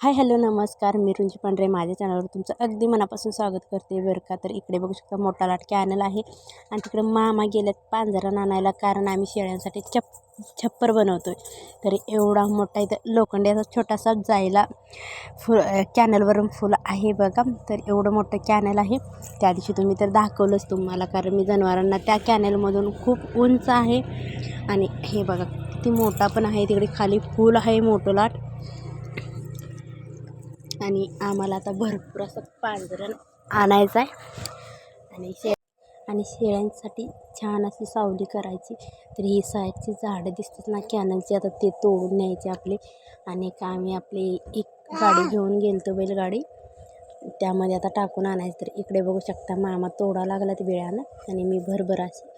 Hi hello नमस्कार. मी रुंजी पांढरे. माझ्या चॅनलवर तुमचं अगदी मनापासून स्वागत करते. बरं का? तर इकडे बघू शकता मोठा लाट कॅनल आहे आणि तिकडे मामा गेल्यात पांजरा आणायला कारण आम्ही शेळ्यांसाठी छप छप्पर बनवतो आहे तर एवढा मोठा इथं लोखंड्याचा छोटासा जायला फु कॅनलवरून फुल आहे बघा. तर एवढं मोठं कॅनल आहे. त्या दिवशी तुम्ही तर दाखवलंच तुम्हाला कारण मी जनावरांना त्या कॅनलमधून खूप उंच आहे. आणि हे बघा किती मोठा पण आहे. तिकडे खाली फुल आहे मोठं लाट. आणि आम्हाला आता भरपूर असं पांढरण आणायचं आहे. आणि शे आणि शेळ्यांसाठी छान अशी सावली करायची. तर ही साईडची झाडं दिसतात ना कॅनलची. आता ते तोडून न्यायचे आपले. आणि का आम्ही आपली एक गाडी घेऊन गेलतो बैलगाडी. त्यामध्ये आता टाकून आणायचं. तर इकडे बघू शकता मामा तोडा लागला ते वेळानं. आणि मी भरभर अशी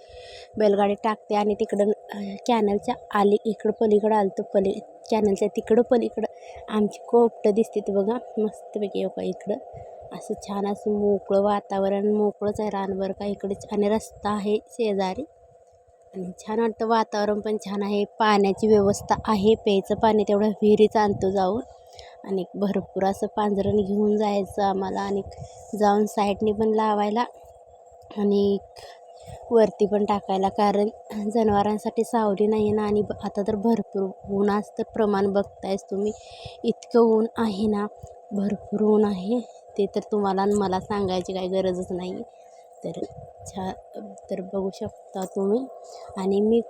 बैलगाडी टाकते आणि तिकडं कॅनलच्या आली इकडं पलीकडं आलं तर पली कॅनलच्या तिकडं पलीकडं. आमची कोपटं दिसते तर बघा मस्तपैकी एका इकडं. असं छान असं मोकळं वातावरण मोकळंच आहे रानभर का इकडे आणि रस्ता आहे शेजारी. आणि छान वाटतं वातावरण पण छान आहे पाण्याची व्यवस्था आहे प्यायचं पाणी तेवढं विहिरीच आणतो जाऊन. आणि भरपूर असं पांजरण घेऊन जायचं आम्हाला आणि जाऊन साईडने पण लावायला. आणि वरती पण टाकायला. कारण जनावरांसाठी सावली नाही आहे ना आणि आता तर भरपूर ऊनाचं तर प्रमाण बघतायच तुम्ही. इतकं ऊन आहे ना भरपूर ऊन आहे. ते तर तुम्हाला मला सांगायची काही गरजच नाही तर छा तर बघू शकता तुम्ही. आणि मी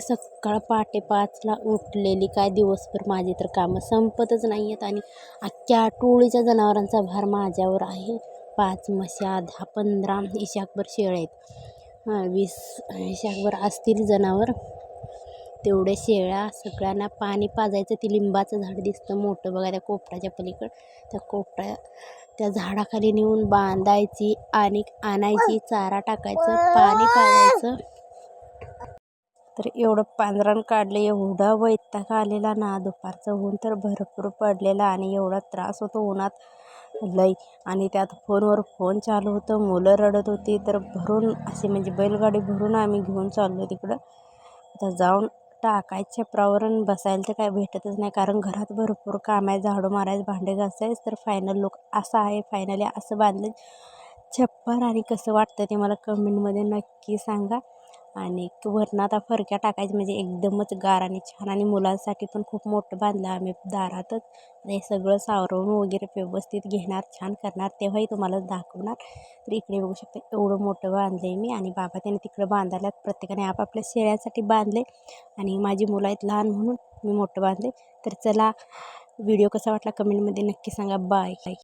सकाळ पहाटे पाचला उठलेली काय दिवसभर माझी तर कामं संपतच नाही आहेत आणि अख्ख्या टोळीच्या जनावरांचा भार माझ्यावर आहे. पाच मशा दहा पंधरा इशाकभर शेळ आहेत. हां वीस शाकभर असतील जनावर. तेवढ्या शेळ्या सगळ्यांना पाणी पाजायचं. ते लिंबाचं झाड दिसतं मोठं बघा त्या कोपऱ्याच्या पलीकडं. त्या कोपऱ्या त्या झाडाखाली नेऊन बांधायची आणि आणायची चारा टाकायचं पाणी पाजायचं. तर एवढं पांढरण काढलं एवढा वैताग आलेला ना दुपारचं ऊन तर भरपूर पडलेला आणि एवढा त्रास होतो उन्हात. लई आणि त्यात फोनवर फोन चालू होतं मुलं रडत होती तर भरून असे म्हणजे बैलगाडी भरून आम्ही घेऊन चाललो तिकडं. आता जाऊन टाकायचं छपरावरून बसायला तर काय भेटतच नाही कारण घरात भरपूर काम आहे झाडू मारायचं भांडे घासायचं तर फायनल लोक असं आहे फायनली असं बांधलं. छप्पर आणि कसं वाटतं ते मला कमेंटमध्ये नक्की सांगा. आणि वरून आता फरक्या टाकायच्या म्हणजे एकदमच गार आणि छान आणि मुलांसाठी पण खूप मोठं बांधलं आम्ही दारातच. हे सगळं सावरून वगैरे व्यवस्थित घेणार छान करणार तेव्हाही तुम्हाला दाखवणार. तर इकडे बघू शकता एवढं मोठं बांधलं आहे मी आणि बाबा त्याने तिकडं बांधायला प्रत्येकाने आपापल्या शेळ्यांसाठी बांधले आणि माझी मुलं आहेत लहान म्हणून मी मोठं बांधले तर चला व्हिडिओ कसा वाटला कमेंटमध्ये नक्की सांगा. बाय.